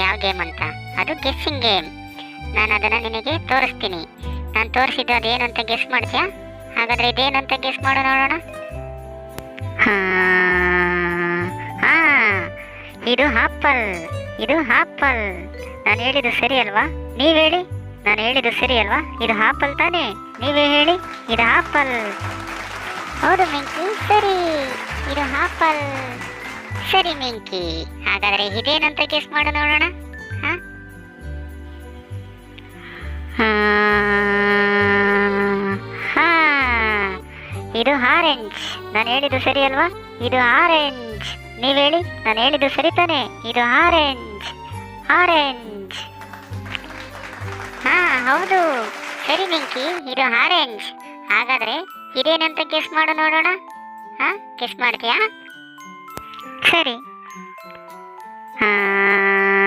ಯಾವ ಗೇಮ್ ಅಂತ? ಅದು ಗೆಸ್ಸಿಂಗ್ ಗೇಮ್ ನಾನು ಅದನ್ನು ನಿನಗೆ ತೋರಿಸ್ತೀನಿ. ನಾನು ತೋರಿಸಿದ್ದು ಅದೇನಂತ ಗೆಸ್ ಮಾಡ್ತೀಯಾ? ಹಾಗಾದ್ರೆ ಇದೇನಂತ ಗೆಸ್ ಮಾಡೋ ನೋಡೋಣ. ಹಾ ಇದು ಆಪಲ್ ಇದು ಹಾಪಲ್ ನಾನು ಹೇಳಿದ್ದು ಸರಿ ಅಲ್ವಾ? ನೀವು ಹೇಳಿ. ನಾನು ಹೇಳಿದ್ದು ಸರಿ ಅಲ್ವಾ? ಇದು ಹಾಪಲ್ ತಾನೇ? ನೀವೇ ಹೇಳಿ. ಇದು ಆಪಲ್ ಹೌದು ಮಿಂಕಿ, ಸರಿ. ಇದು ಆಪಲ್ ಸರಿ, ಮಿಂಕಿ. ಹಾಗಾದ್ರೆ ಇದೇನಂತ ಕೇಸ್ ಮಾಡು ನೋಡೋಣ. ಇದು ಆರೆಂಜ್. ನಾನು ಹೇಳಿದ್ದು ಸರಿ ಅಲ್ವಾ? ಇದು ಆರೆಂಜ್. ನೀವು ಹೇಳಿ, ನಾನು ಹೇಳಿದ್ದು ಸರಿ ತಾನೆ? ಇದು ಆರೆಂಜ್. ಆರೆಂಜ್. ಹಾ, ಹೌದು. ಸರಿ, ಮಿಂಕಿ. ಇದು ಆರೆಂಜ್. ಹಾಗಾದ್ರೆ ಇದೇನಂತ ಗೆಸ್ ಮಾಡು ನೋಡೋಣ. ಹಾ? ಗೆಸ್ ಮಾಡ್ತೀಯಾ? ಸರಿ ಹಾ